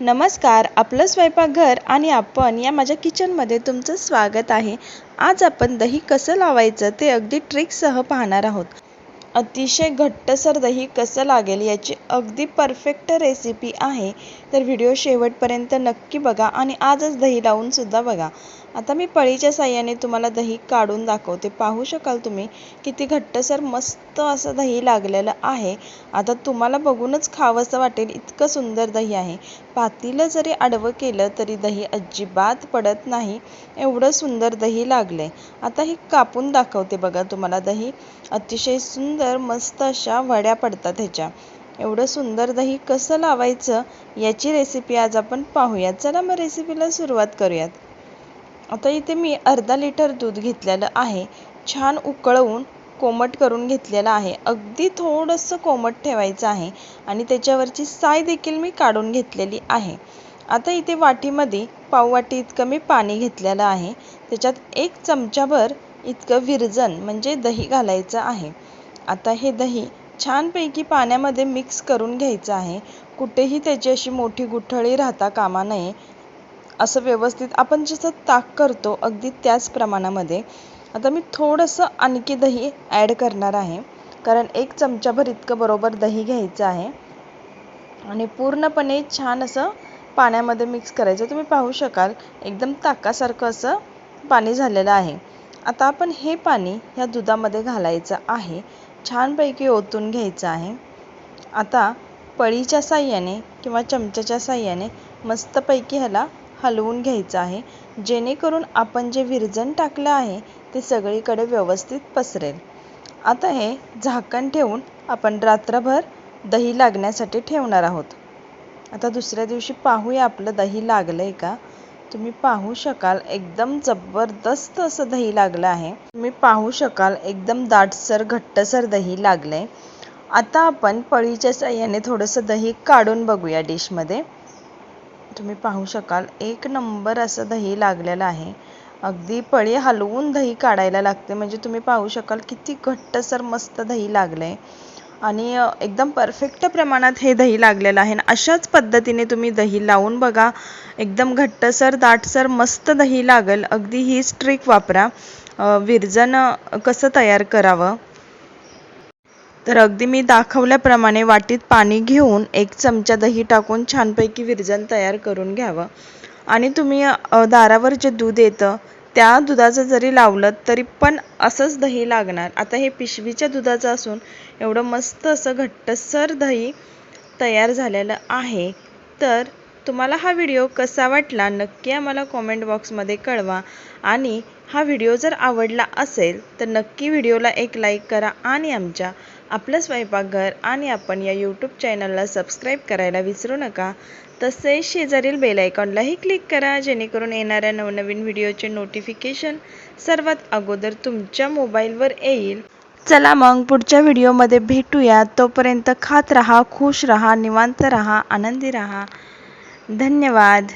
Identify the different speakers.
Speaker 1: नमस्कार आपलं स्वयंपाकघर आणि आपण या माझ्या किचनमध्ये तुमचं स्वागत आहे. आज आपण दही कसं लावायचं ते अगदी ट्रिकसह पाहणार आहोत. अतिशय घट्टसर दही कसं लागेल याची अगदी परफेक्ट रेसिपी आहे. तर व्हिडिओ शेवटपर्यंत नक्की बघा आणि आजच दही लावूनसुद्धा बघा. आता मी पळीच्या साह्याने तुम्हाला दही काढून दाखवते. पाहू शकाल तुम्ही किती घट्टसर मस्त असं दही लागलेलं आहे. आता तुम्हाला बघूनच खावंसं वाटेल इतकं सुंदर दही आहे. पातीलं जरी आडवं केलं तरी दही अजिबात पडत नाही. एवढं सुंदर दही लागले आता हे कापून दाखवते बघा तुम्हाला दही. अतिशय सुंदर मस्त अशा वड्या पडतात ह्याच्या. एवढं सुंदर दही कसं लावायचं याची रेसिपी आज आपण पाहूयात. चला मग रेसिपीला सुरुवात करूयात. आता इथे मी अर्धा लिटर दूध घेतलेलं आहे. छान उकळवून कोमट करून घेतलेलं आहे. अगदी थोडंसं कोमट ठेवायचं आहे आणि त्याच्यावरची साय देखील मी काढून घेतलेली आहे. आता इथे वाटीमध्ये पाववाटी इतकं मी पाणी घेतलेलं आहे. त्याच्यात एक चमचाभर इतकं विरजन म्हणजे दही घालायचं आहे. आता हे दही छानपैकी पाण्यामध्ये मिक्स करून घ्यायचं आहे. कुठेही त्याची अशी मोठी गुठळी राहता कामा नये असं व्यवस्थित आपण जसं ताक करतो अगदी त्याच प्रमाणामध्ये. आता मी थोडंसं आणखी दही ॲड करणार आहे. कारण एक चमचाभर इतकं बरोबर दही घ्यायचं आहे. आणि पूर्णपणे छान असं पाण्यामध्ये मिक्स करायचं. तुम्ही पाहू शकाल एकदम ताकासारखं असं पाणी झालेलं आहे. आता आपण हे पाणी ह्या दुधामध्ये घालायचं आहे. छानपैकी ओतून घ्यायचं आहे. आता पळीच्या साह्याने किंवा चमच्याच्या साह्याने मस्तपैकी ह्याला हलवून घ्यायचं आहे. जेणेकरून आपण जे विरजण टाकलं आहे ते सगळीकडे व्यवस्थित पसरेल. आता हे झाकण ठेवून आपण रात्रभर दही लागण्यासाठी ठेवणार आहोत. आता दुसऱ्या दिवशी पाहूया आपलं दही लागलं आहे का? तुम्ही पाहू शकाल एकदम जबरदस्त असं दही लागलं आहे. तुम्ही पाहू शकाल एकदम दाटसर घट्टसर दही लागलं आहे आता आपण पळीच्या साह्याने थोडंसं दही काढून बघूया डिशमध्ये. तुम्ही पाहू शकाल एक नंबर असं दही लागलेलं आहे. अगदी पळी हलवून दही काढायला लागते. म्हणजे तुम्ही पाहू शकाल किती घट्टसर मस्त दही लागलं आहे आणि एकदम परफेक्ट प्रमाणात हे दही लागलेलं आहे. अशाच पद्धतीने तुम्ही दही लावून बघा. एकदम घट्टसर दाटसर मस्त दही लागेल. अगदी हीच ट्रिक वापरा. विरजन कसं तयार करावं? तर अगदी मी दाखवल्याप्रमाणे वाटीत पाणी घेऊन एक चमचा दही टाकून छानपैकी विरजन तयार करून घ्यावं. आणि तुम्ही दारावर जे दूध येतं त्या दुधाचं जरी लावलं तरी पण असंच दही लागणार. आता हे पिशवीच्या दुधाचं असून एवढं मस्त असं घट्टसर दही तयार झालेलं आहे. तर तुम्हाला हा व्हिडिओ कसा वाटला नक्की आम्हाला कॉमेंट बॉक्समध्ये कळवा. आणि हा व्हिडिओ जर आवडला असेल तर नक्की व्हिडिओला एक लाईक करा आणि आमच्या आपलं स्वयंपाकघर आणि आपण या यूट्यूब चॅनलला सबस्क्राईब करायला विसरू नका. तसेच शेजारील बेल आयकॉनलाही क्लिक करा जेणेकरून येणाऱ्या नवनवीन व्हिडिओचे नोटिफिकेशन सर्वात अगोदर तुमच्या मोबाईलवर येईल. चला मग पुढच्या व्हिडिओमध्ये भेटूया. तोपर्यंत खात रहा खुश रहा निवांत रहा आनंदी रहा. धन्यवाद.